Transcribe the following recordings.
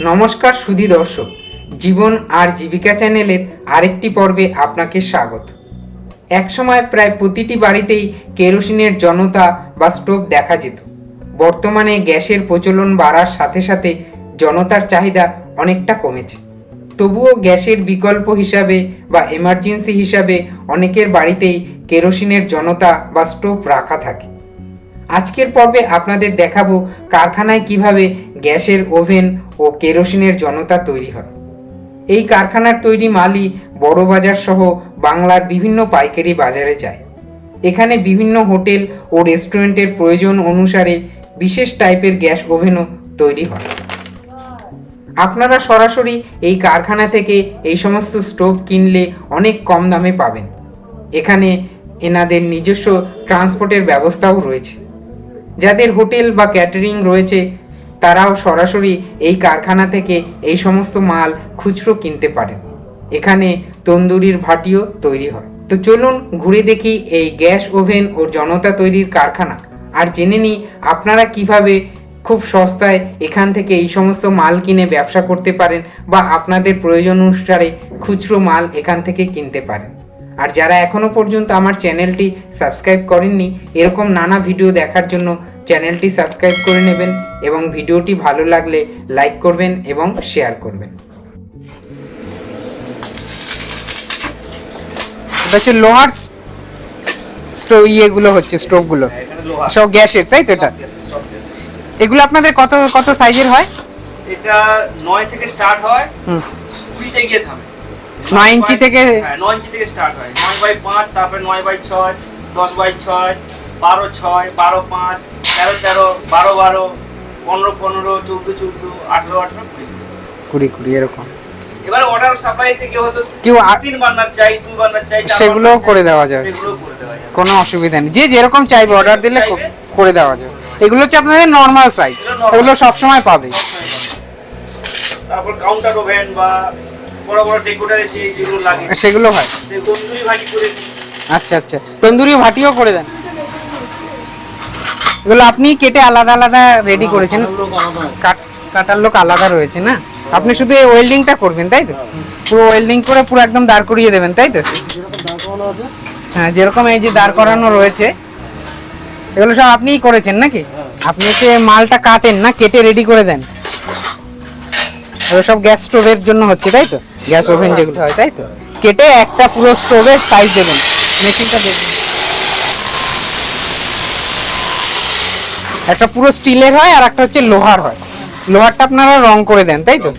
নমস্কার সুধী দর্শক, জীবন আর জীবিকা চ্যানেলের আরেকটি পর্বে আপনাকে স্বাগত। একসময় প্রায় প্রতিটি বাড়িতেই কেরোসিনের জনতা বা স্টোভ দেখা যেত। বর্তমানে গ্যাসের প্রচলন বাড়ার সাথে সাথে জনতার চাহিদা অনেকটা কমেছে। তবুও গ্যাসের বিকল্প হিসাবে বা এমার্জেন্সি হিসাবে অনেকের বাড়িতেই কেরোসিনের জনতা বা স্টোভ রাখা থাকে। আজকের পর্বে আপনাদের দেখাবো কারখানায় কীভাবে গ্যাসের ওভেন ও কেরোসিনের জনতা তৈরি হয়। এই কারখানার তৈরি মালই বড় বাজার সহ বাংলার বিভিন্ন পাইকারি বাজারে যায়। এখানে বিভিন্ন হোটেল ও রেস্টুরেন্টের প্রয়োজন অনুসারে বিশেষ টাইপের গ্যাস ওভেনও তৈরি হয়। আপনারা সরাসরি এই কারখানা থেকে এই সমস্ত স্টোভ কিনলে অনেক কম দামে পাবেন। এখানে এনাদের নিজস্ব ট্রান্সপোর্টের ব্যবস্থাও রয়েছে। যাদের হোটেল বা ক্যাটারিং রয়েছে, তারাও সরাসরি এই কারখানা থেকে এই সমস্ত মাল খুচরো কিনতে পারেন। এখানে তন্দুরির ভাটিও তৈরি হয়। তো চলুন ঘুরে দেখি এই গ্যাস ওভেন ও জনতা তৈরির কারখানা। আর জেনে নিই আপনারা কীভাবে খুব সস্তায় এখান থেকে এই সমস্ত মাল কিনে ব্যবসা করতে পারেন বা আপনাদের প্রয়োজন অনুসারে খুচরো মাল এখান থেকে কিনতে পারেন। আর যারা এখনও পর্যন্ত আমার চ্যানেলটি সাবস্ক্রাইব করেননি, এরকম নানা ভিডিও দেখার জন্য চ্যানেলটি সাবস্ক্রাইব করে নেবেন এবং ভিডিওটি ভালো লাগলে লাইক করবেন এবং শেয়ার করবেন। এটা হচ্ছে লোহার স্টোভ ইয়েগুলো হচ্ছে স্টোভগুলো। লোহা। সব গ্যাসের তাই তো এটা। এগুলো আপনাদের কত কত সাইজের হয়? এটা নয় থেকে স্টার্ট হয় হুম। কুড়িতে গিয়ে থামে। নয় ইঞ্চি থেকে- হ্যাঁ নয় ইঞ্চি থেকে স্টার্ট হয়। নয় বাই পাঁচ তারপরে নয় বাই ছয় দশ বাই ছয় বারো ছয় বারো পাঁচ তেরো তেরো বারো বারো পনেরো পনেরো চৌদ্দ চৌদ্দ আঠেরো আঠেরো কুড়ি। কুড়ি কুড়ি এরকম। এবার অর্ডার সাপ্লাই থেকে হয়তো কেউ তিন চাই দুই চাই করে দেওয়া যাবে। সেগুলোও করে দেওয়া যাবে কোনো অসুবিধা নেই। যে যেরকম চাইবে অর্ডার দিলে করে দেওয়া যাবে এগুলো হচ্ছে আপনাদের নর্মাল সাইজ এগুলো সবসময় পাবে। তারপর কাউন্টার ওভেন বা বড় বড় যেগুলো লাগে। সেগুলো হয়। তন্দুরি ভাজি করে আচ্ছা আচ্ছা। তন্দুরি ভাটিও করে দেন। এগুলো আপনি কেটে আলাদা আলাদা রেডি করেছেন। কাটার লোক আলাদা রয়েছে না? আপনি শুধু ওয়েল্ডিংটা করবেন, তাই তো? পুরো ওয়েল্ডিং করে পুরো একদম দাঁড় করিয়ে দেবেন, তাই তো? হ্যাঁ যেরকম এই যে দাঁড় করানো রয়েছে, এগুলো সব আপনিই করেছেন নাকি? আপনি হচ্ছে মালটা কাটেন না, কেটে রেডি করে দেন। এগুলো সব গ্যাস স্টোভের জন্য হচ্ছে, তাই তো? গ্যাস ওভেন যেগুলো হয়, তাই তো? কেটে একটা পুরো স্টোভের সাইজ দেবেন, মেশিনটা দেখুন একটা পুরো স্টিলের হয় আর একটা হচ্ছে লোহার হয়। লোহারটা আপনারা রং করে দেন তাই তো?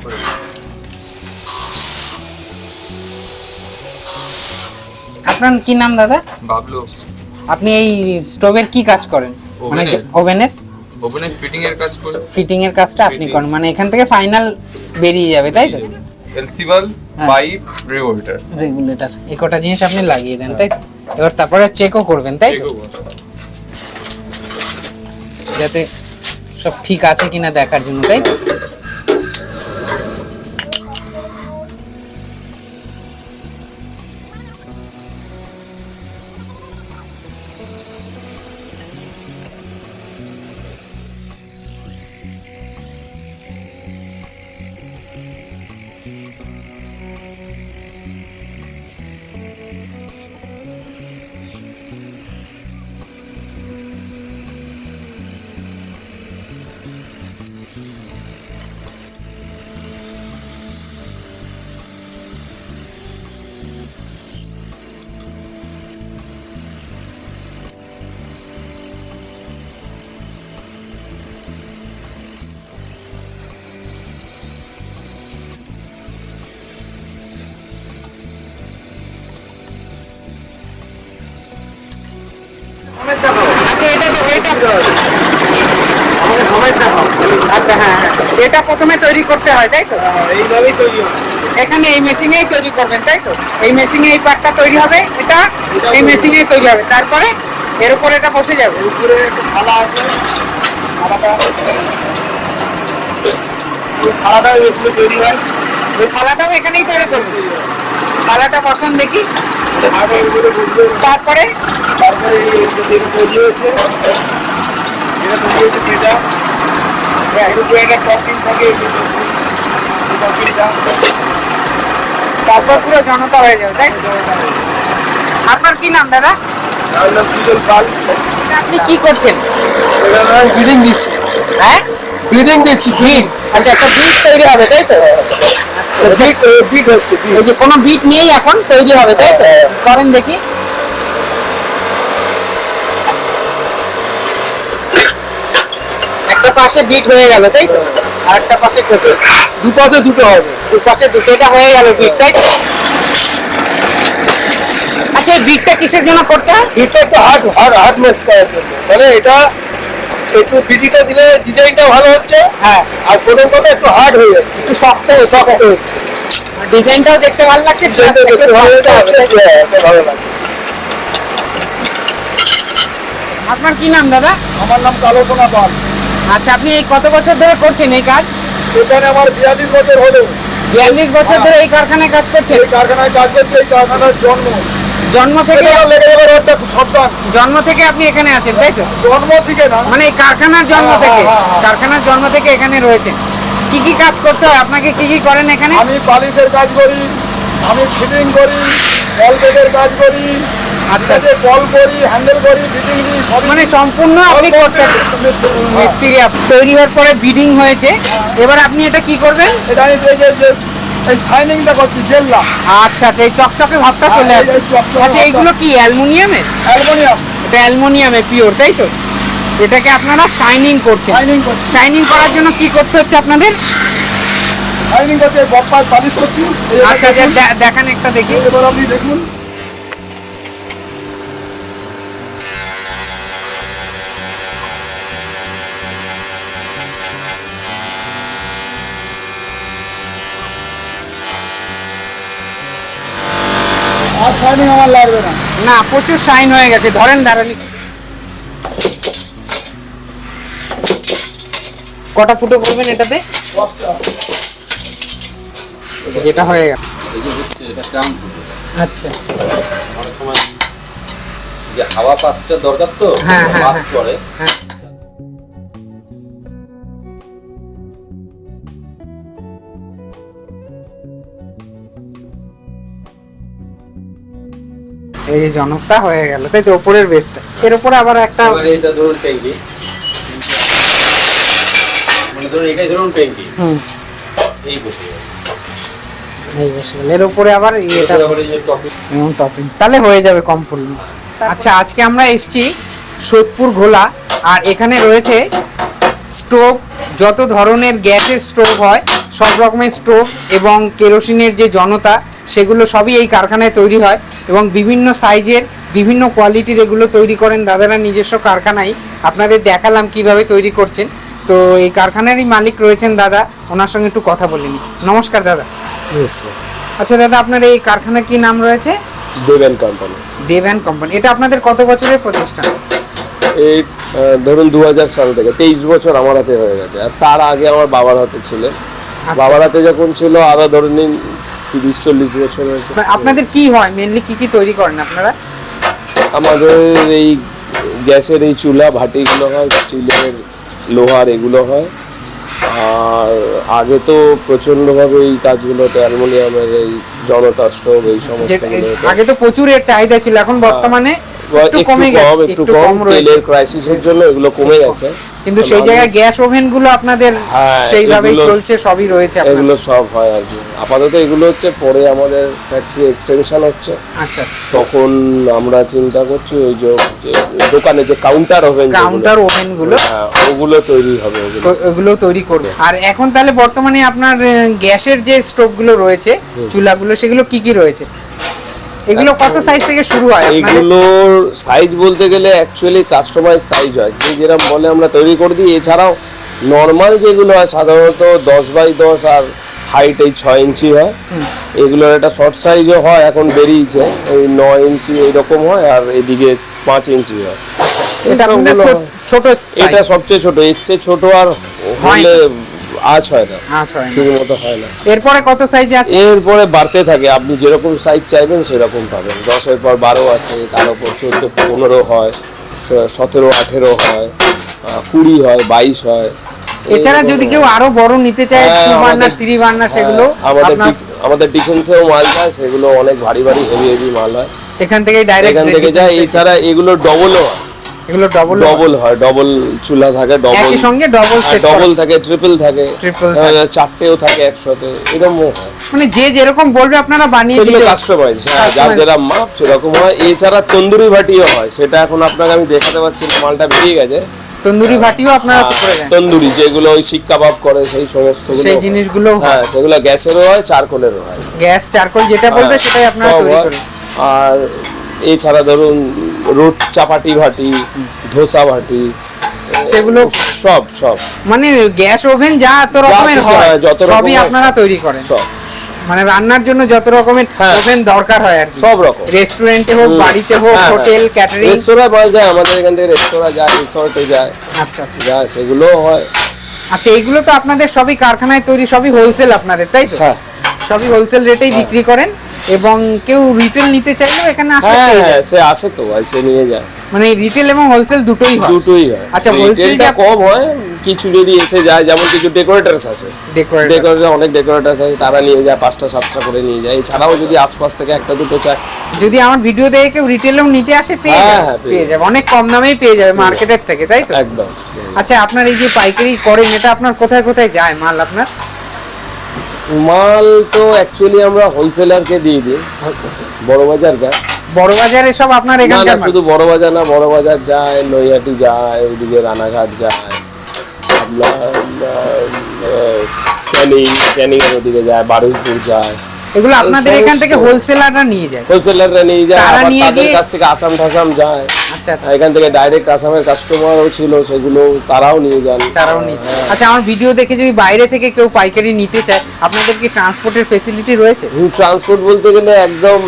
আপনার কি নাম দাদা? বাবলু। আপনি এই স্টোভের কি কাজ করেন? মানে ওভেনের? ওভেনের? ফিটিং এর কাজ করে। ফিটিং এর কাজটা আপনি করেন মানে এখান থেকে ফাইনাল বেরিয়ে যাবে তাই তো? এলসিবাল হ্যাঁ। Pipe regulator. রেগুলেটর এই কটা জিনিস আপনি লাগিয়ে দেন তাই? এবার তারপরে চেকও করবেন তাই তো? যাতে সব ঠিক আছে কিনা দেখার জন্য তাই আচ্ছা এটা এটা আচ্ছা হ্যাঁ হ্যাঁ। এটা প্রথমে তৈরি করতে হয় তাই তো? এইভাবেই তৈরি হয় এখানে এই মেশিনেই তৈরি করবেন তাই তো? এই মেশিনে এই পার্টটা তৈরি হবে এটা এই মেশিনেই তৈরি হবে। তারপরে এর উপর এটা বসে যাবে। উপরে একটা থালা আছে। থালাটা ওই তৈরি হয়। ওই থালাটাও এখানেই তৈরি করবে থালাটা বসান দেখি। তারপরে? তারপরে এই যে তৈরি হয়েছে এটা তৈরি হয়েছে সেটা এর উপরে একটা টপিং থাকে এটা তারপর পুরো জনতা হয়ে যাবে তাই? আপনার কি নাম দাদা? আপনি কি করছেন? হ্যাঁ? ব্রিডিং দিচ্ছি ব্রিড আচ্ছা একটা বিট তৈরি হবে তাই তো? বিট বিট হচ্ছে ওই যে কোনো বিট নেই এখন তৈরি হবে তাই তো? করেন দেখি। একটা পাশে বিট হয়ে গেল তাই তো? আর একটা পাশে টোটো। দুপাশে দুটো হবে। দু পাশে দুটো এটা হয়ে গেল বিট তাই তো? আচ্ছা এই বিটটা কিসের জন্য করতে হয়? বিটটা একটু হার্ড হার্ড মেস করার জন্য। মানে এটা একটু দিলে ডিজাইনটা ভালো হচ্ছে। হ্যাঁ। আর প্রথম কথা একটু হার্ড হয়ে যাচ্ছে। একটু শক্ত শক্ত হচ্ছে ডিজাইনটাও দেখতে ভালো লাগছে ভালো? হ্যাঁ, ভালো লাগে আপনার কি নাম দাদা? আমার নাম কালো সোনা পাল। আচ্ছা আপনি এই কত বছর ধরে করছেন এই কাজ? এখানে আমার বিয়াল্লিশ বছর হলো। বিয়াল্লিশ বছর ধরে এই কারখানায় কাজ করছেন? এই কারখানায় কাজ করছে এই কারখানার জন্ম। জন্ম থেকে লেগে যাবে জন্ম থেকে আপনি এখানে আছেন তাই তো? জন্ম থেকে না। মানে এই কারখানার জন্ম হ্যাঁ, থেকে। হ্যাঁ, হ্যাঁ। কারখানার জন্ম থেকে এখানে রয়েছেন। কি কি কাজ করতে হয়? আপনাকে কি কি করেন এখানে? আমি পালিশের কাজ করি আমি ফিটিং করি কল কাজ করি আচ্ছা। আচ্ছা কল করি হ্যান্ডেল করি ফিটিং দিই সবই মানে সম্পূর্ণ আপনি করতে মিস্ত্রি তৈরি হওয়ার পরে বিডিং হয়েছে। এবার আপনি এটা কি করবেন? এটা আমি যে যে এই শাইনিংটা করছি জেললাম আচ্ছা আচ্ছা এই চকচকে ভাবটা হ্যাঁ, চলে চকচকে আচ্ছা এইগুলো কি অ্যালুমিনিয়ামের? অ্যালুমিনিয়াম। এটা অ্যালুমিনিয়ামে পিওর তাই তো? এটাকে আপনারা শাইনিং করছেন। শাইনিং করছেন শাইনিং করার জন্য কি করতে হচ্ছে আপনাদের? শাইনিং করতে বপ্পার পালিশ করছি। আচ্ছা আচ্ছা দেখান একটা দেখি। এবার আপনি দেখুন। শাইনিং আমার লাগবে না। না প্রচুর শাইন হয়ে গেছে ধরেন দাঁড়ানি। কটা ফুটো করবেন এটাতে? যেটা হয়ে গেছে। আচ্ছা। হাওয়া পাসটা দরকার তো হ্যাঁ, হ্যাঁ, এই জনকটা হয়ে গেল। তাই তো ওপরের বেসটা এর উপরে আবার একটা এবারে এটা ধরুন ট্যাঙ্কি। মানে ধরুন এটাই ধরুন ট্যাঙ্কি। হুম। এই বসে এই বসে গেল। এর উপরে আবার এটা এবং টপিং তাহলে হয়ে যাবে কম ফুললি আচ্ছা আজকে আমরা এসেছি সোদপুর ঘোলা আর এখানে রয়েছে স্টোভ। যত ধরনের গ্যাসের স্টোভ হয় সব রকমের স্টোভ এবং কেরোসিনের যে জনতা সেগুলো সবই এই কারখানায় তৈরি হয় এবং বিভিন্ন সাইজের বিভিন্ন কোয়ালিটির এগুলো তৈরি করেন দাদারা নিজস্ব কারখানায়। আপনাদের দেখালাম কীভাবে তৈরি করছেন। তো এই কারখানারই মালিক রয়েছেন দাদা ওনার সঙ্গে একটু কথা বলে নিই। নমস্কার দাদা। আচ্ছা দাদা আপনার এই কারখানার কি নাম রয়েছে? দেবেন কোম্পানি। দেবেন কোম্পানি। এটা আপনাদের কত বছরের প্রতিষ্ঠান? এই ধরুন দু সাল থেকে তেইশ বছর আমার হাতে হয়ে গেছে। আর তার আগে আমার বাবার হাতে ছিল। আচ্ছা। বাবার হাতে যখন ছিল আরও ধরুন নিন তিরিশ চল্লিশ বছর হয়েছে। আপনাদের কি হয়? মেনলি কি কি তৈরি করেন আপনারা? আমাদের এই গ্যাসের এই চুলা ভাটিগুলো হয় স্টিলের লোহার এগুলো হয়। আর আগে তো প্রচণ্ডভাবে এই কাজগুলোতে অ্যালুমিনিয়ামের এই জনতা স্টোভ এই সমস্ত আগে তো প্রচুর এর চাহিদা ছিল এখন বর্তমানে একটু একটু কমে গেছে একটু কম তেলের ক্রাইসিসের জন্য এগুলো কমে গেছে। কিন্তু সেই জায়গায় গ্যাস ওভেনগুলো আপনাদের হ্যাঁ, সেইভাবেই চলছে সবই রয়েছে এগুলো সব হয় আর কি। আপাতত এগুলো হচ্ছে পরে আমাদের ফ্যাক্টরি এক্সটেনশন হচ্ছে। আচ্ছা। তখন আমরা চিন্তা করছি ওই যে দোকানে যে কাউন্টার ওভেন কাউন্টার ওভেনগুলো হ্যাঁ ওগুলো তৈরি হবে ওগুলো। তৈরি করবে। আর এখন তাহলে বর্তমানে আপনার গ্যাসের যে স্টোভগুলো রয়েছে চুলাগুলো সেগুলো কি কি রয়েছে? এগুলো কত সাইজ থেকে শুরু হয় এগুলোর সাইজ বলতে গেলে অ্যাকচুয়ালি কাস্টমাইজ সাইজ হয়। যে যেরকম বলে আমরা তৈরি করে দিই এছাড়াও নর্মাল যেগুলো হয় সাধারণত দশ বাই দশ আর হাইট এই ছয় ইঞ্চি হয়। এগুলোর একটা শর্ট সাইজও হয় এখন বেরিয়েছে। এই নয় ইঞ্চি এইরকম হয় আর এদিকে পাঁচ ইঞ্চি হয়। এটা। ছোট এটা সবচেয়ে ছোট। এর চেয়ে ছোট আর হলে আজ হয় না। হয় না। ঠিক মতো হয় না। এরপরে কত সাইজ আছে? এরপরে বাড়তে থাকে আপনি যেরকম সাইজ চাইবেন সেরকম পাবেন। দশের পর বারো আছে তার উপর চোদ্দ পনেরো হয় সতেরো আঠেরো হয় কুড়ি হয় বাইশ হয়। এছাড়া যদি কেউ আরও বড় নিতে চায় হ্যাঁ, টু বার্নার আমাদের- থ্রি বার্নার সেগুলো হ্যাঁ, আমাদের আপনার আমাদের ডিফেন্সেও মাল যায় সেগুলো অনেক ভারী ভারী হেভি হেভি মাল হয়। এখান থেকে ডাইরেক্ট এখান থেকে যায় এছাড়া এগুলো ডবলও হয়। এগুলো ডবল ডবল হয় ডবল চুলা থাকে ডবল একই সঙ্গে ডবল সেট ডবল থাকে ট্রিপল থাকে Triple আহ, চারটেও থাকে একসাথে এরকম মানে যে যেরকম বলবে আপনারা বানিয়ে সেগুলো দিতে কাস্টমাইজ যার। যেরকম মাপ সেরকম হয়। এছাড়া তন্দুরি ভাটিও হয় সেটা এখন আপনাকে আমি দেখাতে পারছি না মালটা বেরিয়ে গেছে। তন্দুরি ভাটিও আপনারা হ্যাঁ, করে দেন তন্দুরি যেগুলো ওই শিক কাবাব করে সেই সমস্ত সেই জিনিসগুলো হ্যাঁ। সেগুলো গ্যাসেরও হয় চারকোলেরও হয়। গ্যাস চারকোল যেটা বলবে হ্যাঁ, সেটাই আপনারা তৈরি হয়। করেন আর এছাড়া ধরুন রোট চাপাটি ভাটি ধোসা ভাটি সেগুলো সব সব। মানে গ্যাস ওভেন যা এত রকমের হয় হয়, যত রকম সবই আপনারা তৈরি করেন। সব। মানে রান্নার জন্য যত রকমের হ্যাঁ। ওভেন দরকার হয় আর সব রকম। রেস্টুরেন্টে হোক বাড়িতে হোক হ্যাঁ, হোটেল হ্যাঁ। ক্যাটারিং রেস্তোরাঁ পাওয়া যায় আমাদের এখান থেকে রেস্তোরাঁ যায় রিসর্টে যায়। আচ্ছা আচ্ছা। যায় সেগুলো হয়। আচ্ছা এইগুলো তো আপনাদের সবই কারখানায় তৈরি সবই হোলসেল আপনাদের তাই তো? হ্যাঁ। সবই হোলসেল রেটেই বিক্রি করেন। এবং কেউ রিটেল নিতে চাইলেও এখানে আসলে হ্যাঁ হ্যাঁ সে আসে তো এসে নিয়ে যায়। মানে রিটেল এবং হোলসেল দুটোই হয়। দুটোই হয়। আচ্ছা, wholesale রিটেলটা টা- কম হয় কিছু যদি এসে যায় যেমন কিছু ডেকোরেটার্স আছে। ডেকোরেট ডেকোরেটার অনেক ডেকোরেটার্স আছে তারা নিয়ে যায় পাঁচটা সাতটা করে নিয়ে যায়। এছাড়াও যদি আশপাশ থেকে একটা দুটো চায় যদি আমার ভিডিও দেখে কেউ রিটেলেও নিতে আসে পেয়ে হ্যাঁ, যাবে হ্যাঁ, পেয়ে যাবে। অনেক কম দামেই পেয়ে যাবে মার্কেটের থেকে তাই তো? একদম আচ্ছা আপনার এই যে পাইকারি করেন এটা আপনার কোথায় কোথায় যায় মাল আপনার? মাল তো অ্যাকচুয়ালি আমরা হোলসেলারকে দিয়ে দিই। বড় বাজার যায় বড় বাজারে সব আপনার এখানকার শুধু বড় বাজার না বড় বাজার যায় নৈহাটি যায় ওইদিকে রানাঘাট যায় আপনার ক্যানিং ক্যানিং ওদিকে যায় বারুইপুর যায়। এগুলো আপনাদের এখান থেকে হোলসেলাররা নিয়ে যায়। হোলসেলাররা নিয়ে যায় তারা নিয়ে তাদের গিয়ে- কাছ থেকে আসাম ঠাসাম যায়। এখান থেকে ডাইরেক্ট আসামের কাস্টমারও ছিল সেগুলো তারাও নিয়ে যান। তারাও নিয়ে আচ্ছা আমার ভিডিও দেখে যদি বাইরে থেকে কেউ পাইকারি নিতে চায় আপনাদের কি ট্রান্সপোর্টের ফেসিলিটি রয়েছে? ট্রান্সপোর্ট বলতে গেলে একদম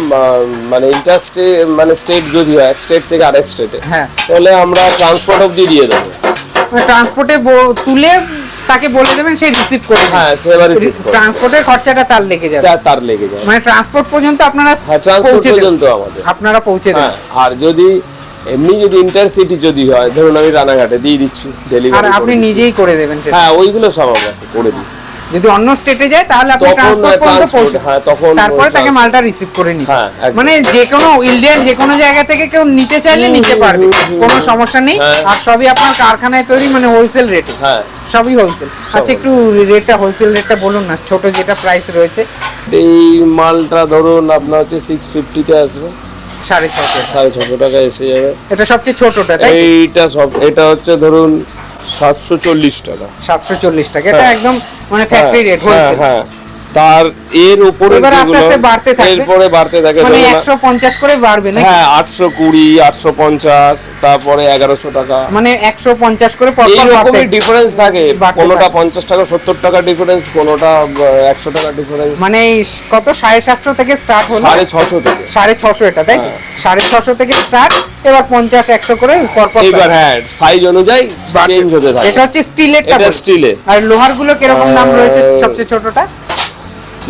মানে ইন্টারস্টে মানে স্টেট যদি হয় এক স্টেট থেকে আরেক স্টেটে হ্যাঁ। তাহলে আমরা ট্রান্সপোর্ট অবধি দিয়ে দেবো। ট্রান্সপোর্টে তুলে তাকে বলে দেবেন সে রিসিভ করে হ্যাঁ সে এবার রিসিভ করে। ট্রান্সপোর্টের খরচাটা তার লেগে যাবে। তার- লেগে যায় মানে ট্রান্সপোর্ট পর্যন্ত আপনারা হ্যাঁ ট্রান্সপোর্ট পৌঁছে পর্যন্ত আমাদের। আপনারা পৌঁছে হ্যাঁ দেবেন আর যদি এমনি যদি ইন্টারসিটি যদি হয় ধরুন আমি রানাঘাটে দিয়ে দিচ্ছি আর ডেলিভারি আপনি নিজেই করে দেবেন হ্যাঁ ওইগুলো সব আমরা করে দিই। যদি অন্য স্টেটে যায় তাহলে আপনি ট্রান্সপোর্ট পর্যন্ত transport, পৌঁছে হ্যাঁ, তখন তারপরে তাকে মালটা রিসিভ করে নিতে হ্যাঁ, মানে যে কোনো ইন্ডিয়ান যে কোনো জায়গা থেকে কেউ নিতে চাইলে নিতে পারবে। কোনো সমস্যা নেই। হ্যাঁ। আর সবই আপনার কারখানায় তৈরি মানে হোলসেল রেটে হ্যাঁ। সবই হোলসেল আচ্ছা একটু রেটটা হোলসেল রেটটা বলুন না ছোট যেটা প্রাইস রয়েছে। এই মালটা ধরুন আপনার হচ্ছে সিক্স ফিফটিতে আসবে। সাড়ে ছশো সাড়ে ছশো টাকা এসে যাবে এটা সবচেয়ে ছোটটা এইটা সব এটা হচ্ছে ধরুন সাতশো চল্লিশ টাকা। সাতশো চল্লিশ টাকা। এটা হ্যাঁ। একদম মানে ফ্যাক্টরি রেট হ্যাঁ হ্যাঁ। তার এর উপরে এবার এরপরে বাড়তে থাকে মানে করে বাড়বে না হ্যাঁ আটশো কুড়ি আটশো পঞ্চাশ তারপরে এগারোশো টাকা। মানে একশো পঞ্চাশ করে পর পর এই বাড়তে রকমই ডিফারেন্স থাকে। কোনোটা পঞ্চাশ টাকা সত্তর টাকা ডিফারেন্স কোনোটা একশো টাকা ডিফারেন্স মানে কত? সাড়ে সাতশো থেকে স্টার্ট হলো? সাড়ে ছশো থেকে। সাড়ে ছশো এটা তাই সাড়ে ছশো থেকে স্টার্ট এবার পঞ্চাশ একশো করে পরপর এইবার হ্যাঁ সাইজ অনুযায়ী চেঞ্জ হতে থাকে। এটা হচ্ছে স্টিলেরটা এটা স্টিলে আর লোহারগুলো কীরকম দাম রয়েছে সবচেয়ে ছোটটা?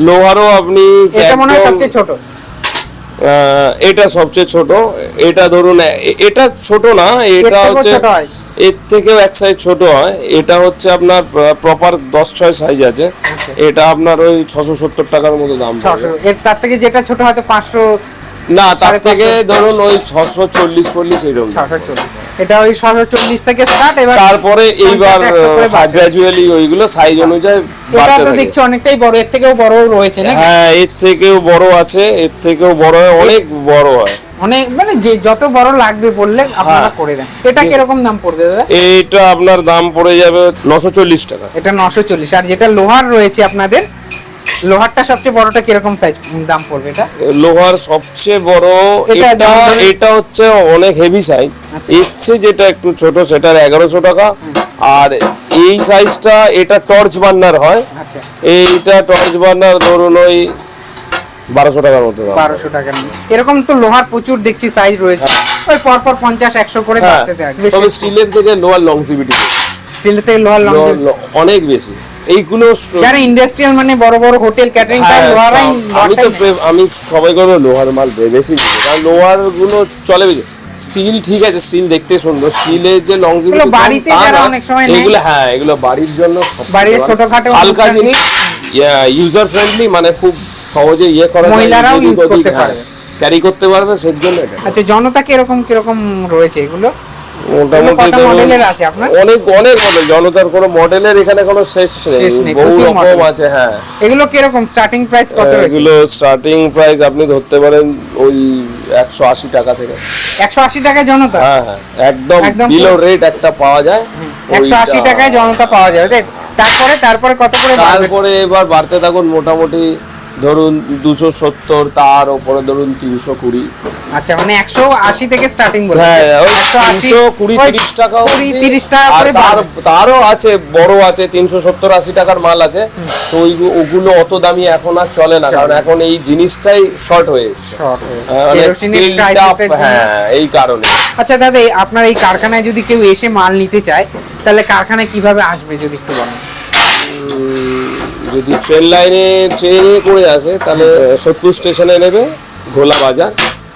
লোহারও আপনি এটা মনে হয় সবচেয়ে ছোট। এটা সবচেয়ে ছোট। এটা ধরুন এটা ছোট না এটা হচ্ছে এর থেকেও এক সাইজ ছোট হয়। এটা হচ্ছে আপনার প্রপার দশ ছয় সাইজ আছে। এটা আপনার ওই ছশো সত্তর টাকার মতো দাম আচ্ছা। এর তার থেকে যেটা ছোট হয়তো পাঁচশো না তার থেকে ধরুন ওই ছশো চল্লিশ চল্লিশ এরকম। এটা ওই ছশো চল্লিশ থেকে স্টার্ট এবার তারপরে এইবার। গ্রাজুয়ালি ওইগুলো সাইজ অনুযায়ী এটা তো দেখছি অনেকটাই বড় এর থেকেও বড় রয়েছে নাকি? হ্যাঁ এর থেকেও বড় আছে এর থেকেও বড় হয় অনেক বড় হয়। অনেক মানে যে যত বড় লাগবে বললে আপনারা হ্যাঁ। করে দেন। এটা কীরকম দাম পড়বে দাদা? এইটা আপনার দাম পড়ে যাবে নশো চল্লিশ টাকা। এটা নশো চল্লিশ আর যেটা লোহার রয়েছে আপনাদের লোহারটা সবচেয়ে বড়টা কীরকম সাইজ দাম পড়বে এটা? লোহার সবচেয়ে বড় এটা এটা হচ্ছে অনেক হেভি সাইজ। ইচ্ছে যেটা একটু ছোট সেটার এগারোশো টাকা। আর এই সাইজটা এটা টর্চ বার্নার হয়। আচ্ছা। এইটা টর্চ বার্নার ধরুন ওই বারোশো টাকার মতো বারোশো টাকা নিয়ে এরকম তো লোহার প্রচুর দেখছি সাইজ রয়েছে। ওই পরপর পঞ্চাশ একশো করে হ্যাঁ। তবে স্টিলের থেকে লোয়ার লংজিভিটি স্টিল থেকে লোহার অনেক বেশি। এইগুলো যারা ইন্ডাস্ট্রিয়াল মানে বড় বড় হোটেল ক্যাটারিং লোহারাই আমি তো আমি সবাই করব লোহার মাল বেশি নেব। কারণ লোহারগুলো চলে বেশি। স্টিল ঠিক আছে স্টিল দেখতে সুন্দর। স্টিলের যে বাড়িতে যারা অনেক সময়। এগুলো হ্যাঁ এগুলো বাড়ির জন্য বাড়ির ছোটখাটো হালকা জিনিস ইউজার ফ্রেন্ডলি মানে খুব সহজে ইয়ে করা মহিলারাও use করতে পারবে। ক্যারি করতে পারবে সেই জন্য এটা। আচ্ছা জনতা কীরকম কীরকম রয়েছে এগুলো? মোটামুটি কত ধরুন মডেলের আছে আপনার? অনেক অনেক মডেল জনতার কোনো মডেলের এখানে কোনো শেষ শেষ নেই নেই, বহু রকম আছে হ্যাঁ। এগুলো কীরকম? স্টার্টিং প্রাইস কত রয়েছে? এগুলো স্টার্টিং প্রাইস আপনি ধরতে পারেন ওই একশো আশি টাকা থেকে। একশো আশি টাকায় জনতা? হ্যাঁ হ্যাঁ একদম বিলো রেট একটা পাওয়া যায় একশো আশি টাকায় জনতা পাওয়া তাই? তারপরে তারপরে কত করে তারপরে এবার বাড়তে থাকুন মোটামুটি ধরুন দুশো সত্তর তার ওপরে ধরুন তিনশো কুড়ি। আচ্ছা মানে একশো আশি থেকে স্টার্টিং হ্যাঁ ওই 180 তিনশো কুড়ি তিরিশ টাকা। 30 টাকা। তারও আছে বড় আছে তিনশো সত্তর আশি টাকার মাল আছে। তো ওই ওগুলো অত দামি এখন আর চলে না কারণ এখন এই জিনিসটাই শর্ট হয়ে এসছে। হ্যাঁ, মানে। হ্যাঁ এই কারণে। আচ্ছা দাদা আপনার এই কারখানায় যদি কেউ এসে মাল নিতে চায় তাহলে কারখানায় কীভাবে আসবে যদি একটু বলেন? যদি ট্রেন লাইনে ট্রেনে করে আসে তাহলে সোদপুর স্টেশনে নেবে ঘোলা বাজার।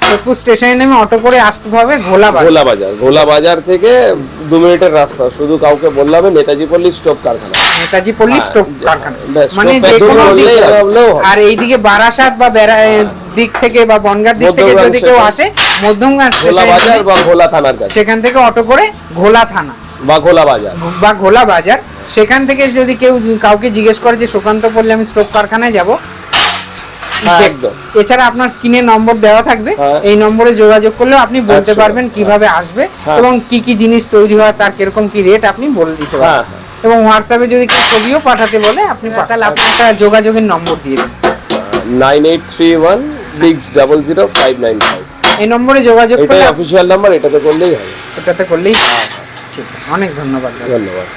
সোদপুর স্টেশনে নেমে অটো করে আসতে হবে ঘোলা বাজার। ঘোলা বাজার। ঘোলা বাজার থেকে দু মিনিটের রাস্তা। শুধু কাউকে বললাম নেতাজি পল্লী স্টোভ কারখানা। নেতাজি পল্লী হ্যাঁ, স্টোভ কারখানা। ব্যাস, মানে যে কোনো দিকে- আর এইদিকে বারাসাত বা দিক থেকে বা বনগার দিক থেকে যদি কেউ আসে মধ্যমগ্রাম ঘোলা বাজার বা ঘোলা থানার কাছে। সেখান থেকে অটো করে ঘোলা থানা। বা ঘোলা বাজার। বা ঘোলা বাজার। সেখান থেকে যদি কেউ কাউকে জিজ্ঞেস করে যে সুকান্ত পড়লে আমি স্টোভ কারখানায় যাব হ্যাঁ, একদম। এছাড়া আপনার স্ক্রিনে নম্বর দেওয়া থাকবে। হ্যাঁ। এই নম্বরে যোগাযোগ করলেও আপনি বলতে পারবেন কীভাবে আসবে হ্যাঁ। এবং কি কি জিনিস তৈরি হয় তার কীরকম কি রেট আপনি বলে দিতে হ্যাঁ পারবেন এবং হোয়াটসঅ্যাপে যদি কেউ ছবিও পাঠাতে বলে আপনি তাহলে আপনি একটা যোগাযোগের নম্বর দিয়ে দিন। Nine eight three one six double zero five nine five এই নম্বরে যোগাযোগ করলে অফিসিয়াল নাম্বার এটাতে করলেই হবে। এটাতে করলেই ঠিক অনেক ধন্যবাদ ধন্যবাদ।